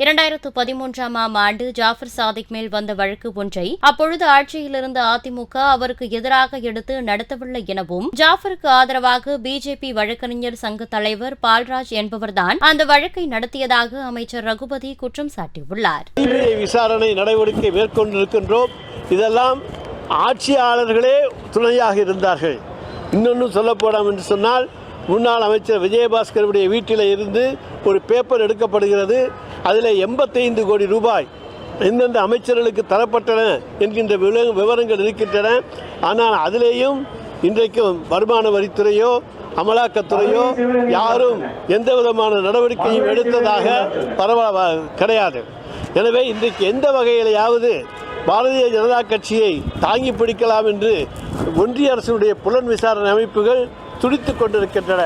இரண்டாயிரத்து பதிமூன்றாம் ஆம் ஆண்டு ஜாஃபர் சாதிக் மேல் வந்த வழக்கு ஒன்றை அப்பொழுது ஆட்சியிலிருந்த அதிமுக அவருக்கு எதிராக எடுத்து நடத்தவில்லை எனவும் ஜாஃபருக்கு ஆதரவாக பிஜேபி வழக்கறிஞர் சங்க தலைவர் பால்ராஜ் என்பவர்தான் அந்த வழக்கை நடத்தியதாக அமைச்சர் ரகுபதி குற்றம் சாட்டியுள்ளார். விசாரணை நடவடிக்கை மேற்கொண்டிருக்கின்றோம். இதெல்லாம் ஆட்சியாளர்களே துணையாக இருந்தார்கள். இன்னொன்று சொல்லப்போலாம் என்று சொன்னால் முன்னாள் அமைச்சர் விஜயபாஸ்கருடைய வீட்டில் இருந்து ஒரு பேப்பர் எடுக்கப்படுகிறது. அதில் எண்பத்தைந்து கோடி ரூபாய் எந்தெந்த அமைச்சர்களுக்கு தரப்பட்டன என்கின்ற விவ விவரங்கள் இருக்கின்றன. ஆனால் அதிலேயும் இன்றைக்கும் வருமான வரித்துறையோ அமலாக்கத்துறையோ யாரும் எந்த விதமான நடவடிக்கையும் எடுத்ததாக பரவ கிடையாது. எனவே இன்றைக்கு எந்த வகையிலையாவது பாரதிய ஜனதா கட்சியை தாங்கி பிடிக்கலாம் என்று ஒன்றிய அரசினுடைய புலன் விசாரணை அமைப்புகள் துடித்து கொண்டிருக்கின்றன.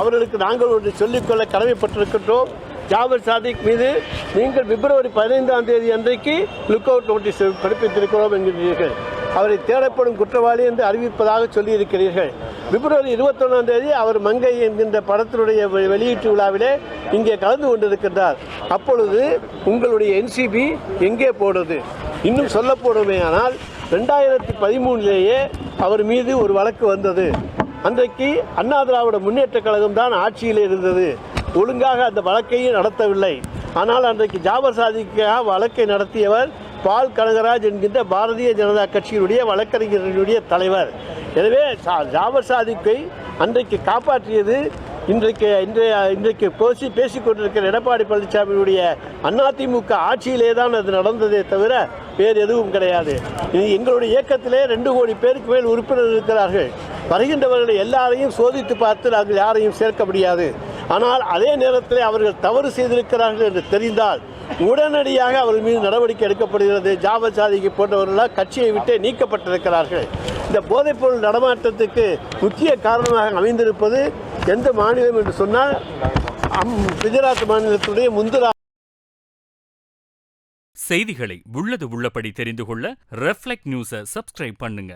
அவர்களுக்கு நாங்கள் ஒன்று சொல்லிக்கொள்ள கடமைப்பட்டிருக்கின்றோம். ஜாபர் சாதிக் மீது நீங்கள் பிப்ரவரி பதினைந்தாம் தேதி அன்றைக்கு லுக் அவுட் நோட்டீஸ் பிறப்பித்திருக்கிறோம் என்கிறீர்கள். அவரை தேடப்படும் குற்றவாளி என்று அறிவிப்பதாக சொல்லியிருக்கிறீர்கள். பிப்ரவரி இருபத்தொன்னாம் தேதி அவர் மங்கை என்கின்ற படத்தினுடைய வெ- வெளியீட்டு விழாவிலே இங்கே கலந்து கொண்டிருக்கின்றார். அப்பொழுது உங்களுடைய என்சிபி எங்கே போடுறது இன்னும் சொல்ல போடுமேயானால் ரெண்டாயிரத்தி பதிமூணிலேயே அவர் மீது ஒரு வழக்கு வந்தது. அன்றைக்கு அண்ணா திராவிட முன்னேற்ற கழகம் தான் ஆட்சியில் இருந்தது. ஒழுங்காக அந்த வழக்கையும் நடத்தவில்லை. ஆனால் அன்றைக்கு ஜாபர் சாதிக்காக வழக்கை நடத்தியவர் பால் கனகராஜ் என்கின்ற பாரதிய ஜனதா கட்சியினுடைய வழக்கறிஞர்களுடைய தலைவர். எனவே சா- ஜாபர் சாதிக்கை அன்றைக்கு காப்பாற்றியது இன்றைக்கு இன்றைய இன்றைக்கு பேசி பேசி கொண்டிருக்கிற எடப்பாடி பழனிசாமியுடைய அதிமுக ஆட்சியிலே தான் அது நடந்ததே தவிர வேறு எதுவும் கிடையாது. இது எங்களுடைய இயக்கத்திலே ரெண்டு கோடி பேருக்கு மேல் உறுப்பினர் இருக்கிறார்கள். வருகின்றவர்களை எல்லாரையும் சோதித்து பார்த்து நாங்கள் யாரையும் சேர்க்க முடியாது. ஆனால் அதே நேரத்தில் அவர்கள் தவறு செய்திருக்கிறார்கள் என்று தெரிந்தால் உடனடியாக அவர்கள் மீது நடவடிக்கை எடுக்கப்படுகிறது. ஜாப சாதிக்கு போன்றவர்களால் கட்சியை விட்டே நீக்கப்பட்டிருக்கிறார்கள். இந்த போதைப்பொருள் நடமாட்டத்துக்கு முக்கிய காரணமாக அமைந்திருப்பது எந்த மாநிலம் என்று சொன்னால் அம் குஜராத் மாநிலத்துடைய முந்திரா செய்திகளை உள்ளது உள்ளபடி தெரிந்து கொள்ள ரெஃப்ளெக்ட் நியூஸை சப்ஸ்கிரைப் பண்ணுங்க.